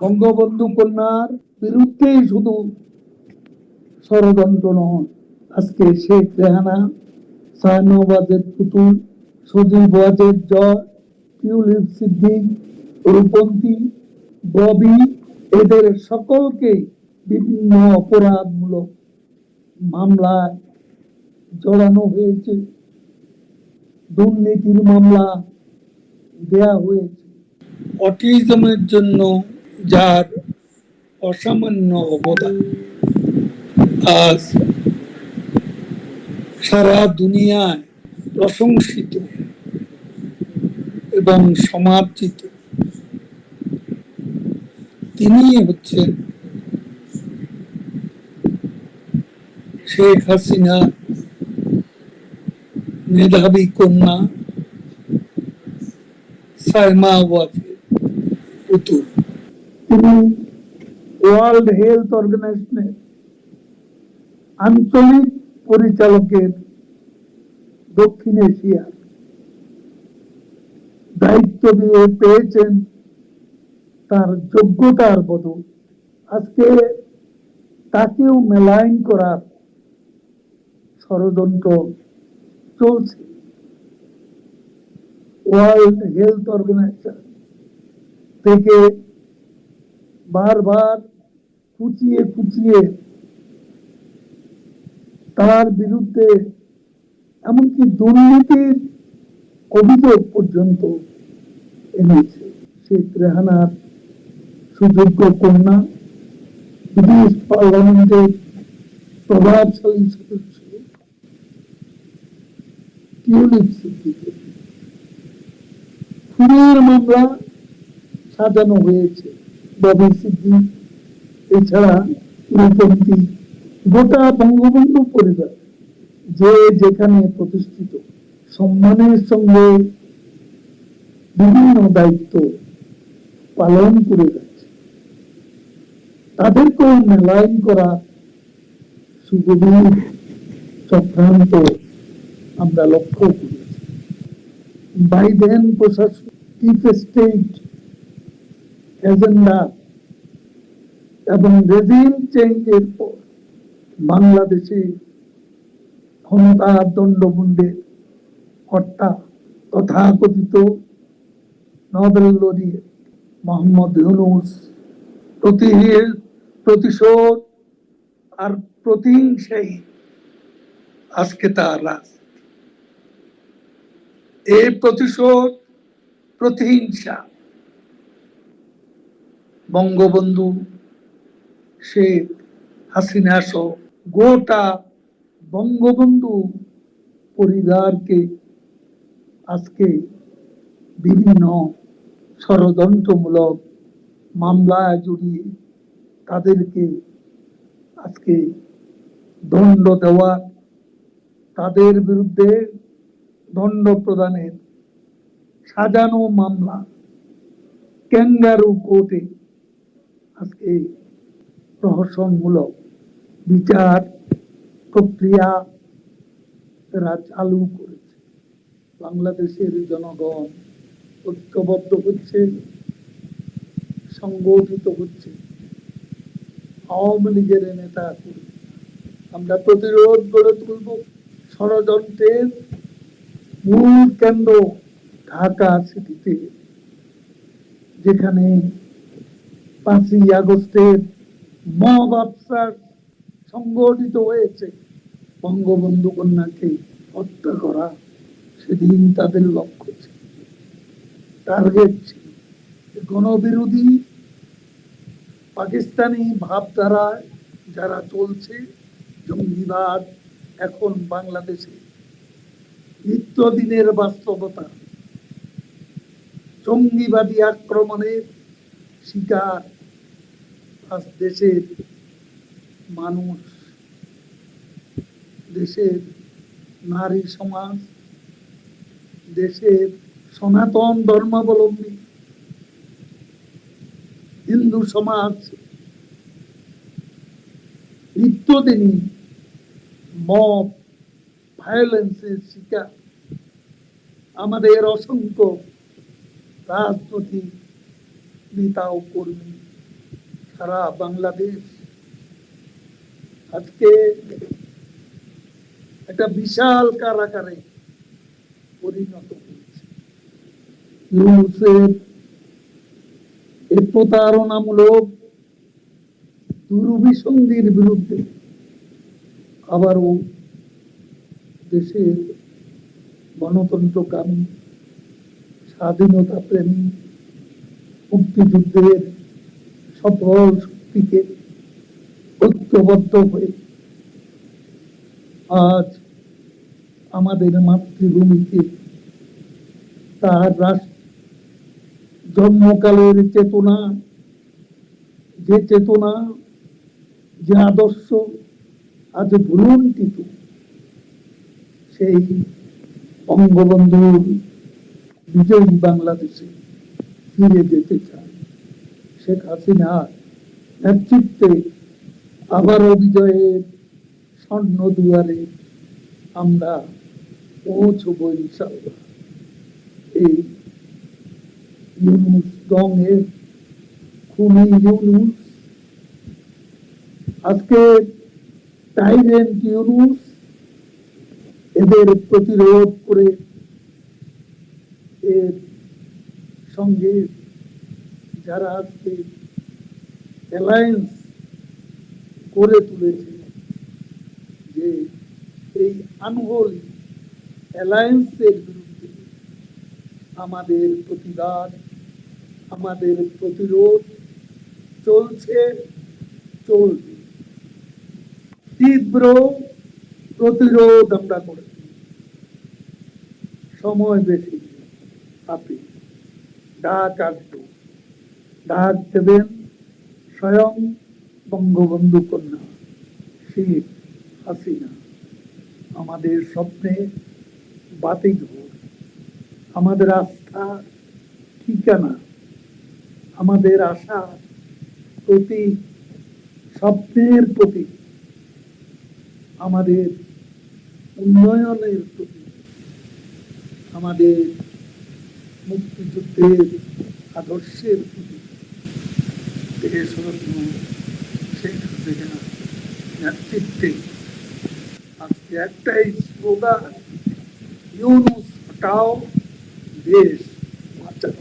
বঙ্গবন্ধু কন্যার বিরুদ্ধেই শুধু ষড়যন্ত্র নয়, আজকে শেখ রেহানা সায়নবাজের পুতুল, সজীব ওয়াজের জয়, টিউলিপ সিদ্দিক, রূপন্তী, ববি, এদের সকলকে বিভিন্ন অপরাধমূলক মামলায় জড়ানো হয়েছে। দুর্নীতির মামলা দেয়া হয়েছে। অটিজমের জন্য যার অসামান্য অবদান। আজ সারা দুনিয়ায় প্রশংসিত এবং সমার্জিত তিনি হচ্ছেন শেখ হাসিনা মেধাবী কন্যা সাইমা ওয়াজেদ পুতুল। তিনি ওয়ার্ল্ড হেলথ অর্গানাইজেশনের আঞ্চলিক পরিচালকের দক্ষিণ এশিয়ার দায়িত্ব দিয়ে পেয়েছেন তার যোগ্যতার বদল। আজকে তাকেও মেলায়ন করার ষড়যন্ত্র চলছে। ওয়ার্ল্ড হেলথ অর্গানাইজেশন থেকে বারবার কুচিয়ে কুচিয়ে তার বিরুদ্ধে, এমনকি দুর্নীতির অভিযোগ পর্যন্ত এনেছে। শেখ রেহানার সুযোগ্য কন্যা, ব্রিটিশ পার্লামেন্টের প্রভাবশালী সদস্য, টিউলিপ খুনের মামলা সাজানো হয়েছে। ববি সিদ্দিক, এছাড়া রূপন্তী গোটা বঙ্গবন্ধু পরিবার, যে যেখানে প্রতিষ্ঠিত, সম্মানের সঙ্গে বিভিন্ন দায়িত্ব পালন করে যাচ্ছে। তাদেরকেও মেলাইন করা সুগভীর চক্রান্ত আমরা লক্ষ্য করেছি। বাইডেন প্রশাসন চিফ স্টেট এজেন্ডা এবং রেজিম চেঞ্জের বাংলাদেশে ক্ষমতার দণ্ডমুণ্ডের কর্তা তথাকথিত নোবেল লরিয়েট মোহাম্মদ ইউনুস প্রতি- প্রতিশোধ আর প্রতিহিংসাই আজকে তার রাজ। এই প্রতিশোধ, প্রতিহিংসা বঙ্গবন্ধু, শেখ হাসিনা সহ গোটা বঙ্গবন্ধু পরিবারকে আজকে বিভিন্ন ষড়যন্ত্রমূলক মামলায় জড়িয়ে তাদেরকে আজকে দণ্ড দেওয়া, তাদের বিরুদ্ধে দণ্ড প্রদানের সাজানো মামলা, ক্যাঙ্গারু কোর্টে আজকে প্রহসনমূলক বিচার প্রক্রিয়া তারা চালু করেছে। বাংলাদেশের জনগণ ঐক্যবদ্ধ হচ্ছে, সংগঠিত হচ্ছে, আওয়ামী লীগের নেতা আমরা প্রতিরোধ গড়ে তুলব ষড়যন্ত্রের মূল কেন্দ্র ঢাকা সিটিতে, যেখানে পাঁচই আগস্টের মব আফসার সংগঠিত হয়েছে। বঙ্গবন্ধু কন্যাকে হত্যা করা সেদিন তাদের লক্ষ্য ছিল। টার্গেট ছিল। গণবিরোধী পাকিস্তানি ভাবধারায় যারা চলছে, জঙ্গিবাদ এখন বাংলাদেশে। নিত্যদিনের বাস্তবতা। জঙ্গিবাদী আক্রমণের শিকার আজ দেশের মানুষ, দেশের নারী সমাজ, দেশের সনাতন ধর্মাবলম্বী, হিন্দু সমাজ নিত্যদিনই মব ভায়োলেন্সের শিকার। আমাদের অসংখ্য রাজনৈতিক নেতা ও কর্মী, সারা বাংলাদেশ। আজকে একটা বিশাল কারাগারে পরিণত হয়েছে। এই প্রতারণামূলক দুর্বিসন্ধির বিরুদ্ধে আবারও দেশের গণতন্ত্রকামী স্বাধীনতা প্রেমী মুক্তিযুদ্ধের সফল শক্তিকে ঐক্যবদ্ধ হয়ে আজ আমাদের মাতৃভূমিকে তার রাষ্ট্র জন্মকালের চেতনা, যে চেতনা, যে আদর্শ আজ ভুলুন্ঠিত সেই বঙ্গবন্ধুর বিজয়ী বাংলাদেশে। ফিরে যেতে চায়। শেখ হাসিনার নেতৃত্বে আবারও বিজয়ের স্বর্ণ দুয়ারে আমরা পৌঁছবো ইনশাল্লাহ এই ইউনুস গঙের খুনি ইউনুস, আজকে টাইরেন্ট ইউনুস এদের প্রতিরোধ করে এর সঙ্গে যারা আজকে অ্যালায়েন্স করে তুলেছে যে এই আনহোলি অ্যালায়েন্সের বিরুদ্ধে আমাদের প্রতিবাদ, আমাদের প্রতিরোধ চলছে, চলবে। তীব্র প্রতিরোধ আমরা করেছি। সময় বেশি হাতে ডাক আসবে ডাক দেবেন স্বয়ং বঙ্গবন্ধু কন্যা শেখ হাসিনা। আমাদের স্বপ্নে বাতিক ঘোর আমাদের আস্থা ঠিকানা। আমাদের আশা প্রতি স্বপ্নের প্রতি আমাদের উন্নয়নের প্রতি আমাদের মুক্তিযুদ্ধের আদর্শের প্রতি দেশরত্ন শেখ হাসিনা নেতৃত্বে আজকে একটাই স্লোগান ইউনুস হটাও দেশ বাঁচাও